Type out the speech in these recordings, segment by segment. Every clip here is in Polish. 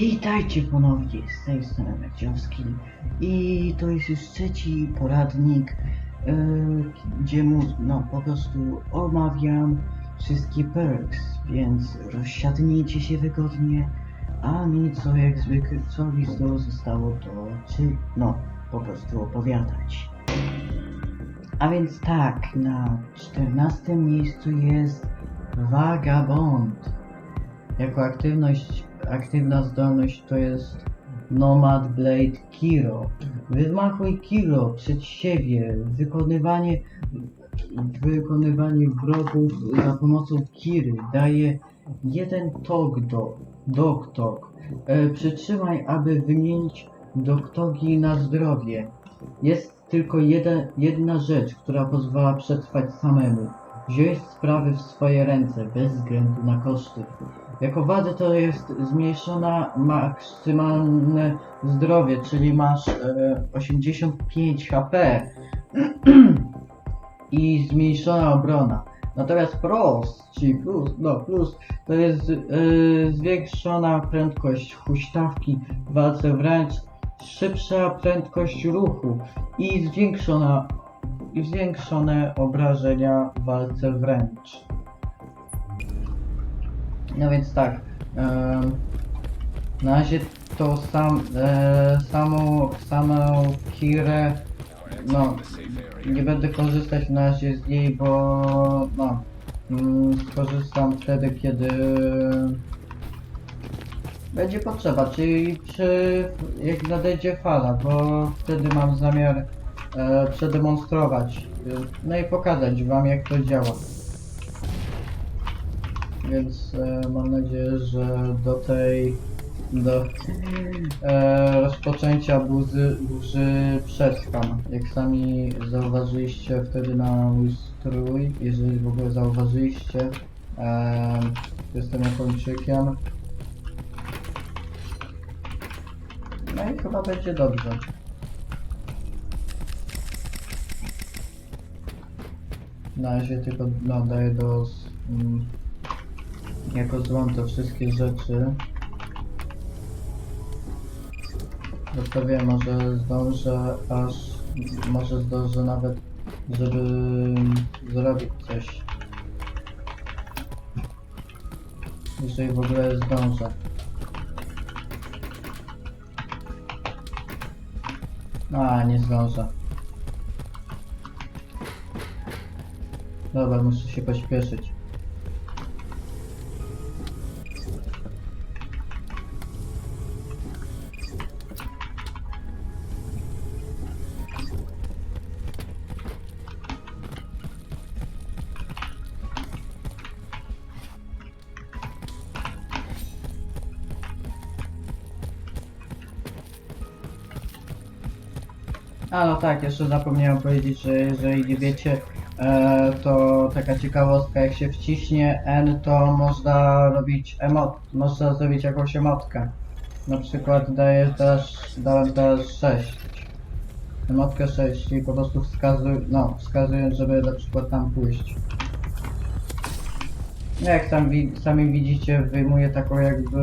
Witajcie ponownie z tej strony Mekciowski i to jest już trzeci poradnik, yy, gdzie mu, no po prostu omawiam wszystkie perks, więc rozsiadnijcie się wygodnie, a mi co jak zwykle, co zdo- zostało to, czy no po prostu opowiadać. A więc tak, na czternastym miejscu jest Vagabond. Jako aktywność, aktywna zdolność to jest Nomad Blade Kiro. Wymachuj Kiro przed siebie. Wykonywanie, wykonywanie wrogów za pomocą Kiry daje jeden tok do dok tok. E, przytrzymaj, aby wymienić doktogi na zdrowie. Jest tylko jeden, jedna rzecz, która pozwala przetrwać samemu. Wziąć sprawy w swoje ręce bez względu na koszty. Jako wady to jest zmniejszona maksymalne zdrowie, czyli masz e, 85 HP i zmniejszona obrona. Natomiast pros, czyli plus, no plus, to jest e, zwiększona prędkość huśtawki w walce wręcz, szybsza prędkość ruchu i zwiększona i zwiększone obrażenia w walce wręcz. No więc tak. em, na razie to sam, e, samą, samą Kirę, no, nie będę korzystać na razie z niej, bo no, mm, skorzystam wtedy, kiedy będzie potrzeba, czyli przy, jak nadejdzie fala, bo wtedy mam zamiar e, przedemonstrować, e, no i pokazać wam jak to działa. Więc e, mam nadzieję, że do tej do e, rozpoczęcia burzy, burzy przetrwam. Jak sami zauważyliście wtedy na mój strój, jeżeli w ogóle zauważyliście, e, jestem Japończykiem. No i chyba będzie dobrze. Na razie tylko no, daję do mm, jako te wszystkie rzeczy. Wiem, może zdążę aż, może zdążę nawet, żeby zrobić coś. Jeżeli w ogóle zdążę. A, nie zdążę. Dobra, muszę się pośpieszyć. A no tak, jeszcze zapomniałem powiedzieć, że jeżeli nie wiecie, to taka ciekawostka, jak się wciśnie N, to można robić emot, można zrobić jakąś emotkę. Na przykład daję też, dałem teraz 6. Emotkę 6, czyli po prostu wskazuj, no, wskazując, żeby na przykład tam pójść. No Jak wi sami widzicie, wyjmuję taką jakby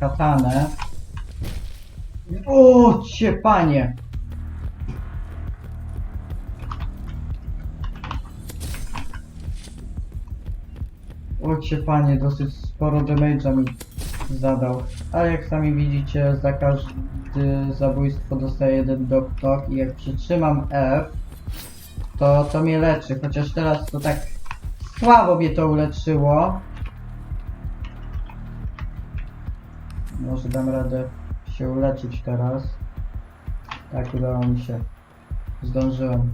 katanę. O, cię panie! Ojcie panie, dosyć sporo damage'a mi zadał. Ale jak sami widzicie, za każde zabójstwo dostaję jeden doktor i jak przytrzymam F, to to mnie leczy. Chociaż teraz to tak słabo mnie to uleczyło. Może dam radę się uleczyć teraz. Tak, udało mi się. Zdążyłem.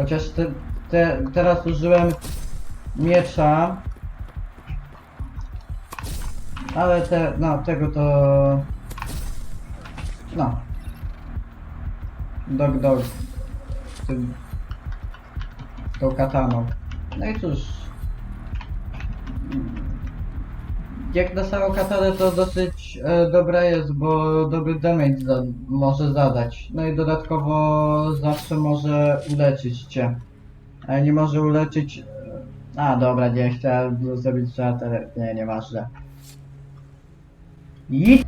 Chociaż te, te, teraz użyłem miecza. Ale te, no tego to... No. Dog dog. Tym... Tą kataną. No i cóż. Jak na samą katanę to dosyć e, dobra jest, bo dobry damage za, może zadać. No i dodatkowo zawsze może uleczyć cię. Ale nie może uleczyć... A, dobra, nie chciałem zrobić ale nie, nieważne. I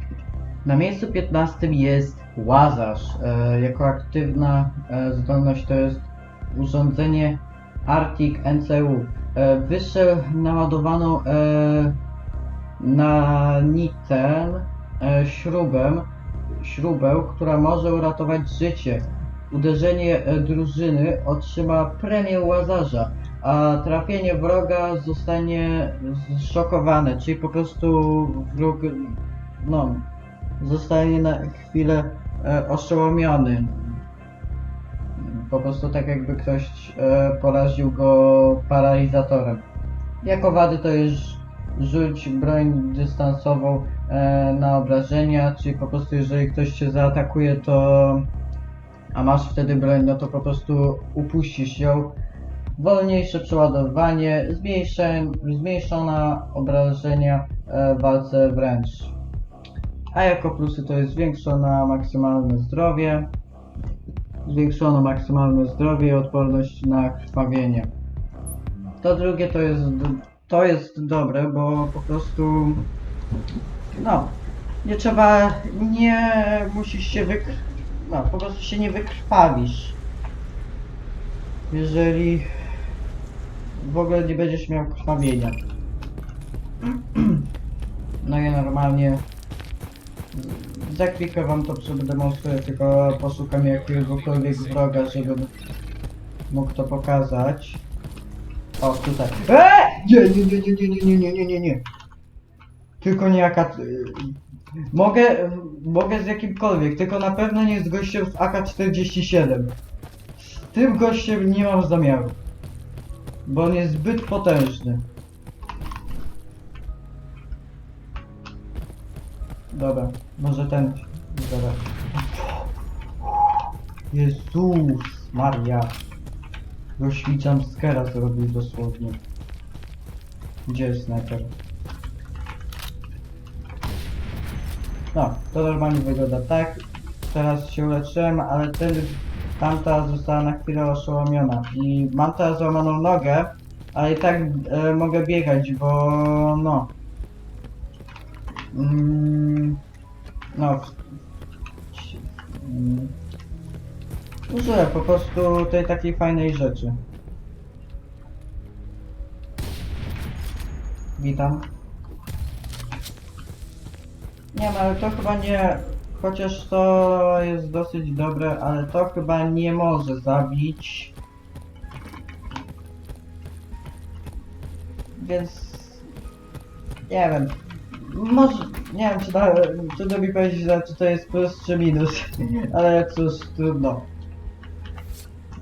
na miejscu 15 jest Łazarz. E, jako aktywna e, zdolność to jest urządzenie Arctic NCU. E, wyższe naładowaną e, na nitę e, śrubę, śrubę, która może uratować życie. Uderzenie e, drużyny otrzyma premię Łazarza, a trafienie wroga zostanie zszokowane, czyli po prostu wróg no, zostanie na chwilę e, oszołomiony. Po prostu tak jakby ktoś poraził go paralizatorem. Jako wady to jest rzuć broń dystansową e, na obrażenia, czyli po prostu jeżeli ktoś cię zaatakuje, to a masz wtedy broń, no to po prostu upuścisz ją. Wolniejsze przeładowanie, zmniejszona obrażenia e, w walce wręcz. A jako plusy to jest zwiększona maksymalne zdrowie, zwiększono maksymalne zdrowie i odporność na krwawienie. To drugie to jest, to jest dobre, bo po prostu no, nie trzeba, nie musisz się wykr... no, po prostu się nie wykrwawisz. Jeżeli w ogóle nie będziesz miał krwawienia. No i normalnie za chwilkę wam to przedemonstruję, tylko poszukam jakiegokolwiek wroga, żebym mógł to pokazać. O, tutaj. Eee! Nie, nie, nie, nie, nie, nie, nie, nie, nie, nie. Tylko nie AK... Mogę, mogę z jakimkolwiek, tylko na pewno nie z gościem z AK-47. Z tym gościem nie mam zamiaru. Bo on jest zbyt potężny. Dobra, może ten. Dobra. Jezus Maria. Rozświcam skera zrobił dosłownie. Gdzie jest sniper? No, to normalnie wygląda tak. Teraz się uleczyłem, ale ten, tamta została na chwilę oszołomiona. I mam teraz złamaną nogę, ale i tak e, mogę biegać, bo no. Mm, no. mm, Użyłem po prostu tej takiej fajnej rzeczy. Witam. Nie no, ale to chyba nie... Chociaż to jest dosyć dobre, ale to chyba nie może zabić. Więc... Nie wiem. Może... Nie wiem, czy, da, czy to mi powiedzieć, że czy to jest plus czy minus. Ale cóż, trudno.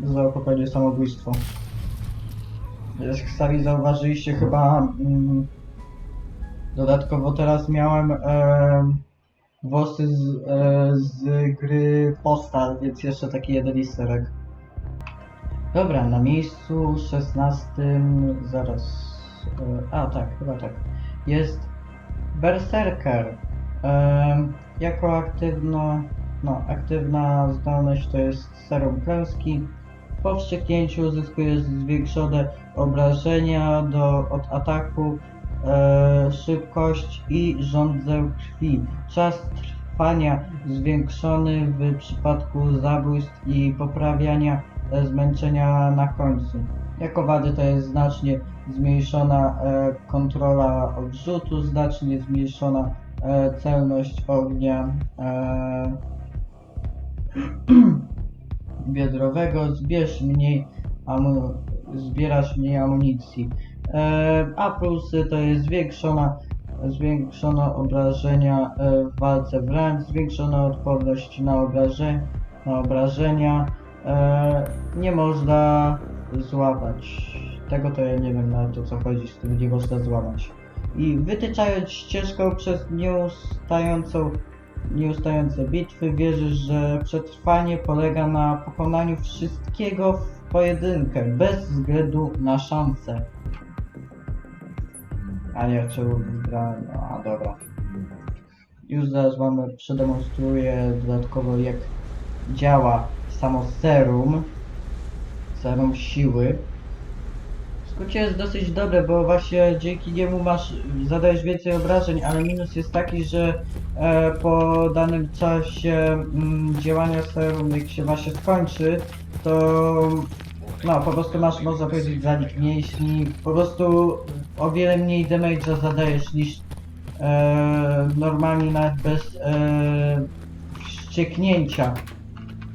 Za popełnię samobójstwo. Sami zauważyliście chyba... Mm, Dodatkowo teraz miałem e, włosy z, e, z gry Postal, więc jeszcze taki jeden easter egg. Dobra, na miejscu 16 zaraz. E, a tak, chyba tak. Jest Berserker. E, jako aktywna, no, aktywna zdolność to jest serum klęski. Po wścieknięciu uzyskuje zwiększone obrażenia do, od ataku e, szybkość i rządzę krwi. Czas trwania zwiększony w przypadku zabójstw i poprawiania e, zmęczenia na końcu. Jako wady to jest znacznie zmniejszona e, kontrola odrzutu, znacznie zmniejszona e, celność ognia e, biodrowego, zbierz mniej zbierasz mniej amunicji. E, a plusy to jest zwiększona, zwiększone obrażenia e, w walce wręcz, zwiększona odporność na, obraże, na obrażenia. E, nie można złapać. Tego to ja nie wiem na to co chodzi z tym, nie można złamać. I wytyczając ścieżkę przez nieustającą, nieustające bitwy, wierzysz, że przetrwanie polega na pokonaniu wszystkiego w pojedynkę, bez względu na szanse. A nie, trzeba wybrać. A dobra. Już zaraz wam przedemonstruję dodatkowo jak działa samo serum. Serum siły. Kucie jest dosyć dobre, bo właśnie dzięki niemu masz, zadajesz więcej obrażeń, ale minus jest taki, że e, po danym czasie mm, działania jak się właśnie skończy, to no po prostu masz, można powiedzieć, zanik mięśni, po prostu o wiele mniej damage'a zadajesz niż e, normalnie nawet bez e, wścieknięcia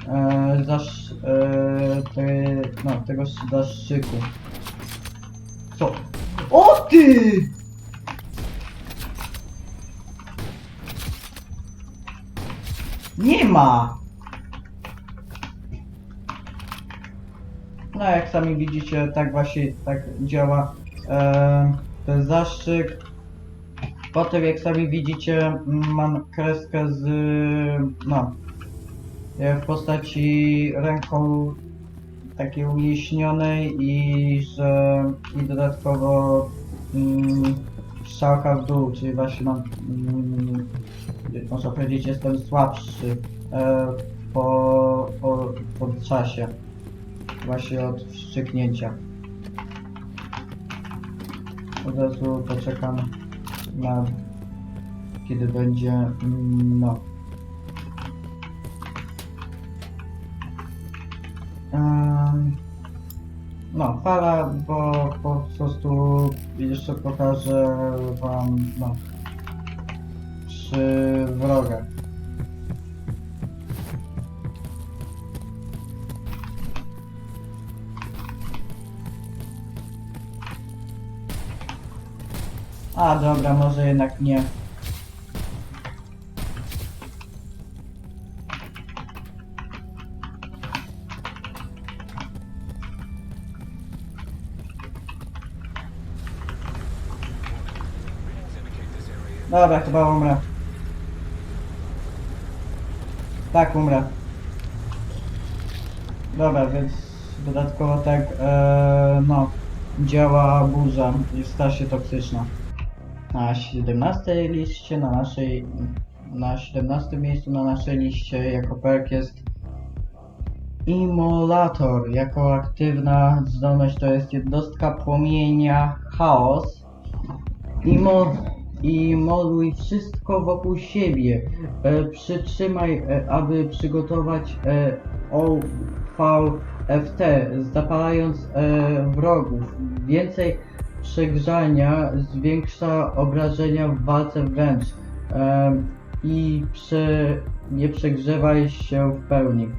e, zasz, e, te, no, tego zaszczyku. Co? O ty! Nie ma! No jak sami widzicie, tak właśnie tak działa e, ten zaszczyk. Potem jak sami widzicie, mam kreskę z no e, w postaci ręką takiej unieśnionej i że i dodatkowo mm, strzałka w dół, czyli właśnie mam mm, można powiedzieć jestem słabszy e, po, po, po czasie właśnie od wstrzyknięcia. Od razu poczekam na kiedy będzie mm, no No, fala, bo po prostu jeszcze pokażę wam, no, przy wrogach. A, dobra, może jednak nie. Dobra, chyba umrę. Tak, umrę. Dobra, więc dodatkowo tak, e, no, działa burza, jest strasznie toksyczna. Na 17 liście, na naszej, na 17 miejscu na naszej liście jako perk jest Immolator. Jako aktywna zdolność to jest jednostka płomienia chaos. Imo, i moluj wszystko wokół siebie. E, przytrzymaj, e, aby przygotować e, OVFT, zapalając e, wrogów. Więcej przegrzania zwiększa obrażenia w walce wręcz e, i prze, nie przegrzewaj się w pełni.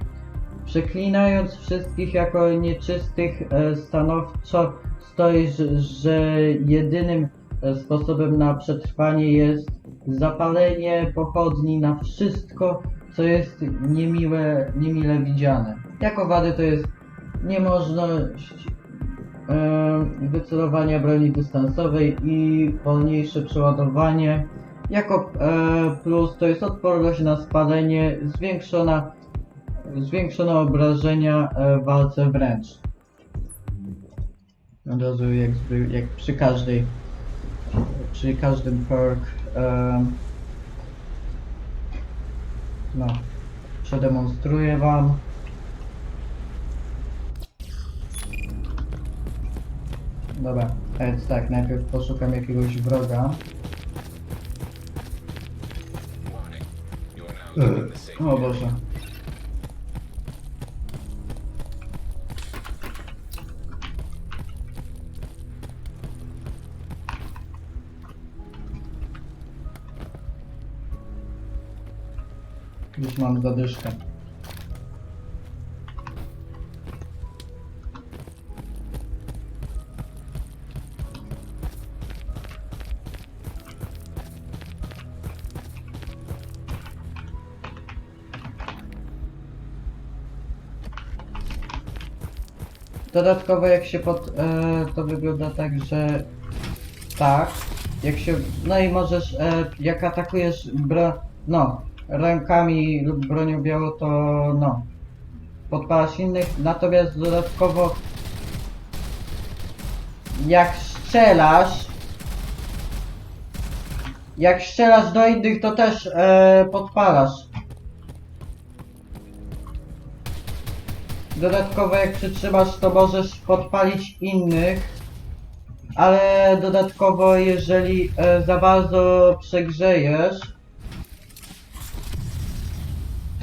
Przeklinając wszystkich jako nieczystych, e, stanowczo stoisz, że jedynym sposobem na przetrwanie jest zapalenie pochodni na wszystko, co jest niemiłe, niemile widziane. Jako wady to jest niemożność e, wycelowania broni dystansowej i wolniejsze przeładowanie. Jako e, plus to jest odporność na spalenie, zwiększona, zwiększone obrażenia e, w walce wręcz. Od razu jak, jak przy każdej, przy każdym perk, em, no, przedemonstruję wam. Dobra, więc tak, najpierw poszukam jakiegoś wroga. O Boże. Już mam zadyszkę. Dodatkowo jak się pod... E, to wygląda tak, że... Tak. Jak się... No i możesz... E, jak atakujesz bro... No. Rękami lub bronią białą, to no. Podpalasz innych. Natomiast dodatkowo... Jak strzelasz... Jak strzelasz do innych, to też e, podpalasz. Dodatkowo jak przytrzymasz, to możesz podpalić innych. ale dodatkowo jeżeli e, za bardzo przegrzejesz,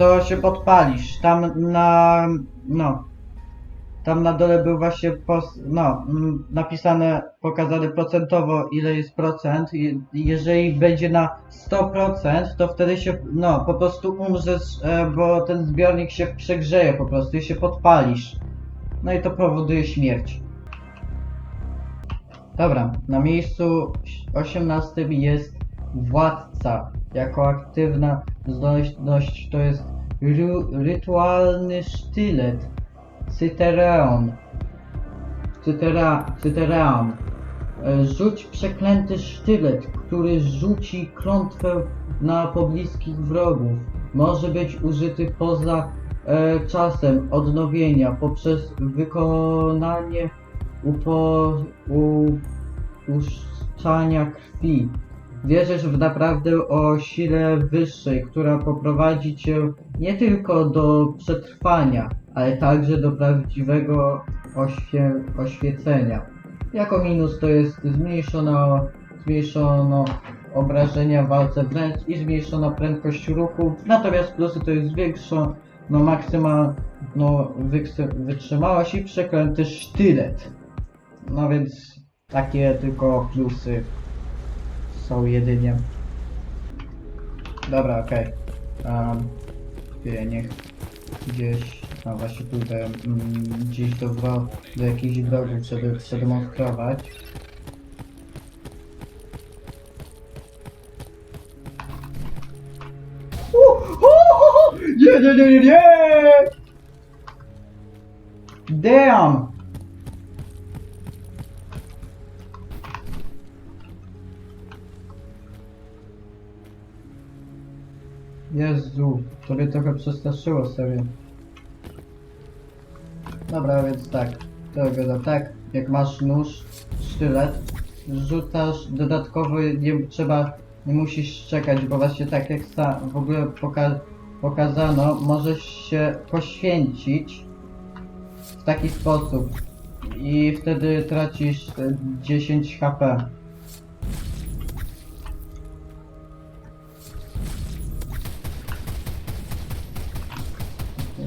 to się podpalisz. Tam na, no, tam na dole był właśnie pos, no, mm, napisane, pokazane procentowo ile jest procent. Jeżeli będzie na 100%, to wtedy się, no, po prostu umrzesz, e, bo ten zbiornik się przegrzeje po prostu i się podpalisz. No i to powoduje śmierć. Dobra, na miejscu 18 jest władca. Jako aktywna zdolność to jest ru, rytualny sztylet. Cytereon. Cytera, cytereon. E, Rzuć przeklęty sztylet, który rzuci klątwę na pobliskich wrogów. Może być użyty poza e, czasem odnowienia poprzez wykonanie upo, upuszczania krwi. Wierzysz w naprawdę o sile wyższej, która poprowadzi cię nie tylko do przetrwania, ale także do prawdziwego oświe, oświecenia. Jako minus to jest zmniejszono, zmniejszono obrażenia w walce wręcz i zmniejszono prędkość ruchu, natomiast plusy to jest zwiększono maksymalną wyksy- wytrzymałość i przeklęty sztylet. No więc takie tylko plusy są jedynie. Dobra, okej. Um, niech gdzieś, no właśnie pójdę mm, gdzieś do, wro- do jakichś wrogów, żeby przedemonstrować. U! Nie, nie, nie, nie, nie! Damn! Jezu, to mnie trochę przestraszyło serio. Dobra, więc tak. To wygląda tak, jak masz nóż, sztylet, rzucasz, dodatkowo nie trzeba, nie musisz czekać, bo właśnie tak jak sta, w ogóle poka pokazano, możesz się poświęcić w taki sposób i wtedy tracisz e, 10 HP.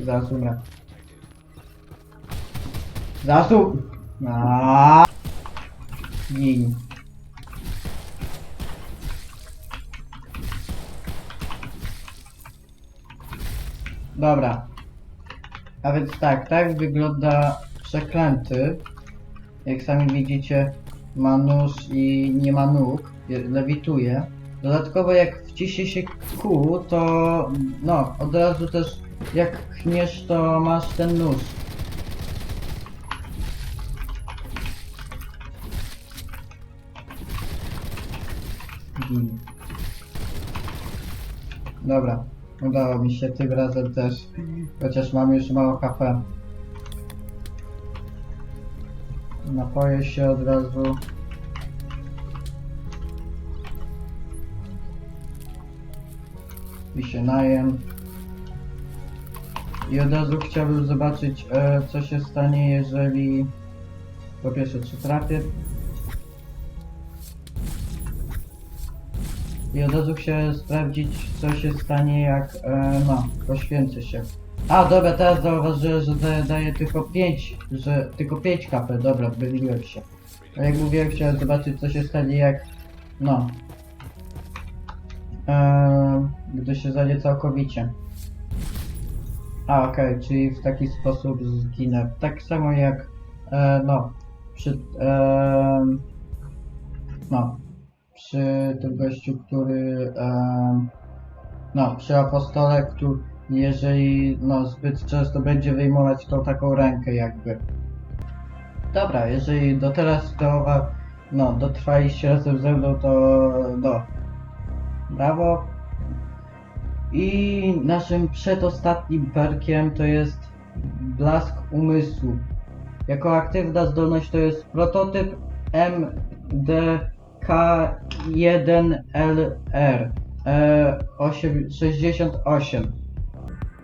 Zaraz umrę. U... Aaaa! Gin. Dobra. A więc tak, tak wygląda przeklęty. Jak sami widzicie, ma nóż i nie ma nóg, je- lewituje. Dodatkowo jak wciśnie się kół, to no, od razu też jak chniesz, to masz ten nóż. Gin. Dobra, udało mi się tym razem też, chociaż mam już mało HP. Napoję się od razu. I się najem. I od razu chciałbym zobaczyć, e, co się stanie, jeżeli po pierwsze, czy trafię. I od razu chciałem sprawdzić, co się stanie, jak, e, no, poświęcę się. A, dobra, teraz zauważyłem, że daje, daje tylko 5, że tylko 5 kp, dobra, myliłem się. A jak mówiłem, chciałem zobaczyć, co się stanie, jak, no, e, gdy się zajdzie całkowicie. A, okej, czyli w taki sposób zginę. Tak samo jak, e, no, przy, e, no, przy tym gościu, który, e, no, przy apostole, który, jeżeli, no, zbyt często będzie wyjmować tą taką rękę jakby. Dobra, jeżeli do teraz to, no, dotrwaliście razem ze mną, to, no, brawo. I naszym przedostatnim perkiem to jest blask umysłu. Jako aktywna zdolność to jest prototyp MDK1LR e, 8, 68.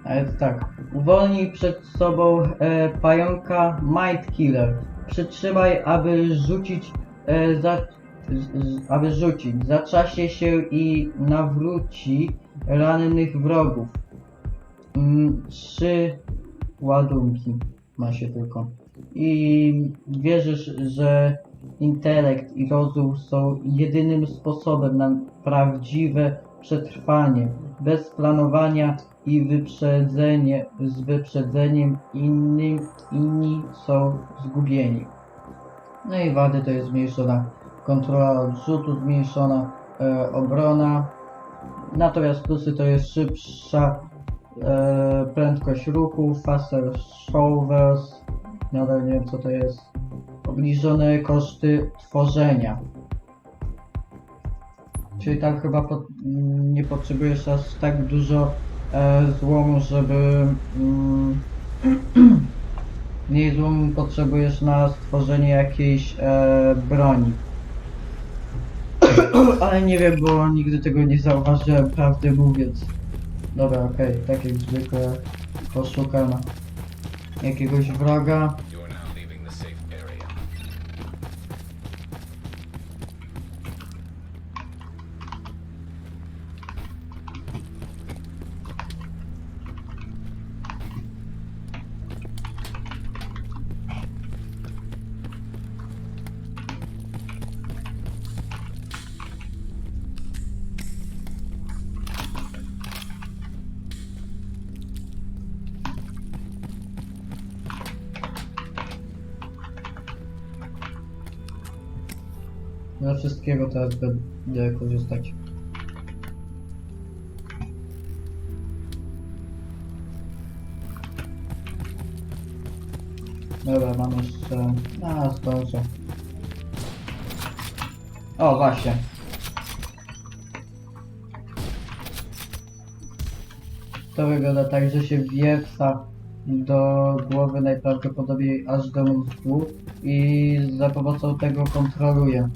A więc tak, uwolnij przed sobą e, pająka Might Killer. Przytrzymaj, aby rzucić e, za, aby rzucić. Zaczasie się i nawróci rannych wrogów. Mm, trzy ładunki ma się tylko. I wierzysz, że intelekt i rozum są jedynym sposobem na prawdziwe przetrwanie, bez planowania i wyprzedzenie, z wyprzedzeniem innym, inni są zgubieni. No i wady to jest zmniejszona kontrola odrzutu, zmniejszona e, obrona. Natomiast plusy to jest szybsza e, prędkość ruchu, faster shoulders, nadal nie wiem co to jest, obniżone koszty tworzenia. Czyli tam chyba po, mm, nie potrzebujesz aż tak dużo e, złomu, żeby mm, mniej złomu potrzebujesz na stworzenie jakiejś e, broni. Ale nie wiem, bo nigdy tego nie zauważyłem, prawdę mówiąc. Dobra, okej, tak jak zwykle poszukam jakiegoś wroga. Wszystkiego teraz będę korzystać. Dobra, mam jeszcze... A, zdążę. O, właśnie. To wygląda tak, że się wierca do głowy najprawdopodobniej aż do mózgu i za pomocą tego kontroluje.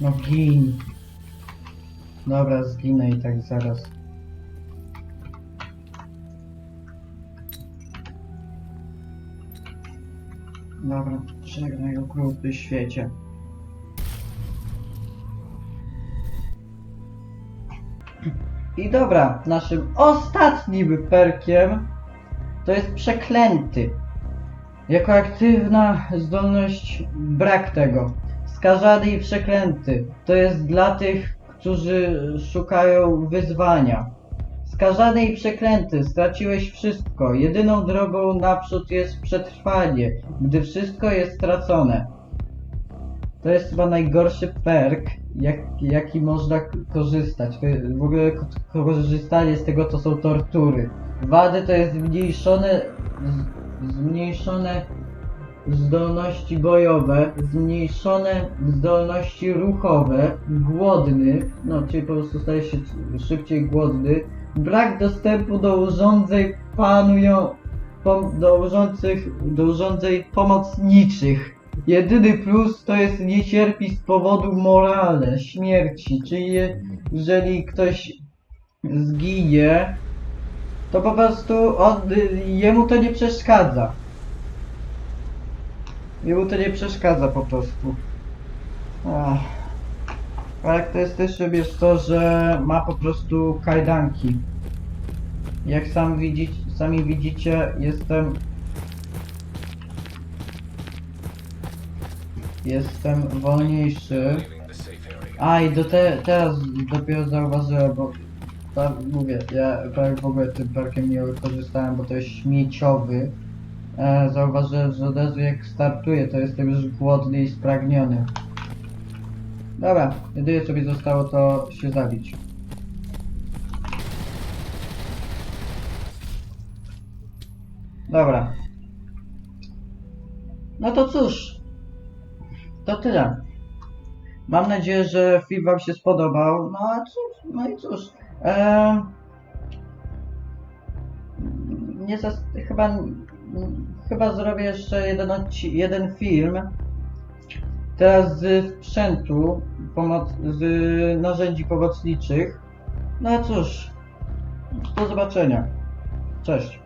No gin. Dobra, zginę i tak zaraz. Dobra, żegnaj okrutny świecie. I dobra, naszym ostatnim perkiem to jest przeklęty. Jako aktywna zdolność brak tego. Skażany i przeklęty. To jest dla tych, którzy szukają wyzwania. Skażany i przeklęty, straciłeś wszystko. Jedyną drogą naprzód jest przetrwanie, gdy wszystko jest stracone. To jest chyba najgorszy perk, jak, jaki można korzystać. W ogóle korzystanie z tego to są tortury. Wady to jest zmniejszone, z, zmniejszone zdolności bojowe, zmniejszone zdolności ruchowe, głodny, no czyli po prostu staje się szybciej głodny, brak dostępu do urządzeń panują, pom, do, urządzonych, do urządzeń pomocniczych. Jedyny plus to jest nie cierpi z powodu moralne, śmierci, czyli je- jeżeli ktoś zginie, to po prostu on, jemu to nie przeszkadza. Jemu to nie przeszkadza po prostu. Ach. Charakterystycznym jest to, że ma po prostu kajdanki. Jak sam widzicie, sami widzicie, jestem... Jestem wolniejszy. A i do te, teraz dopiero zauważyłem, bo tam mówię, ja prawie w ogóle tym parkiem nie korzystałem, bo to jest śmieciowy. E, zauważyłem, że od razu jak startuję, to jestem już głodny i spragniony. Dobra, jedynie co mi zostało to się zabić. Dobra. No to cóż, to tyle. Mam nadzieję, że film Wam się spodobał. No a cóż, no i cóż. Em, nie zas- chyba, chyba zrobię jeszcze jeden, jeden film. Teraz z sprzętu, z narzędzi pomocniczych. No cóż, do zobaczenia. Cześć.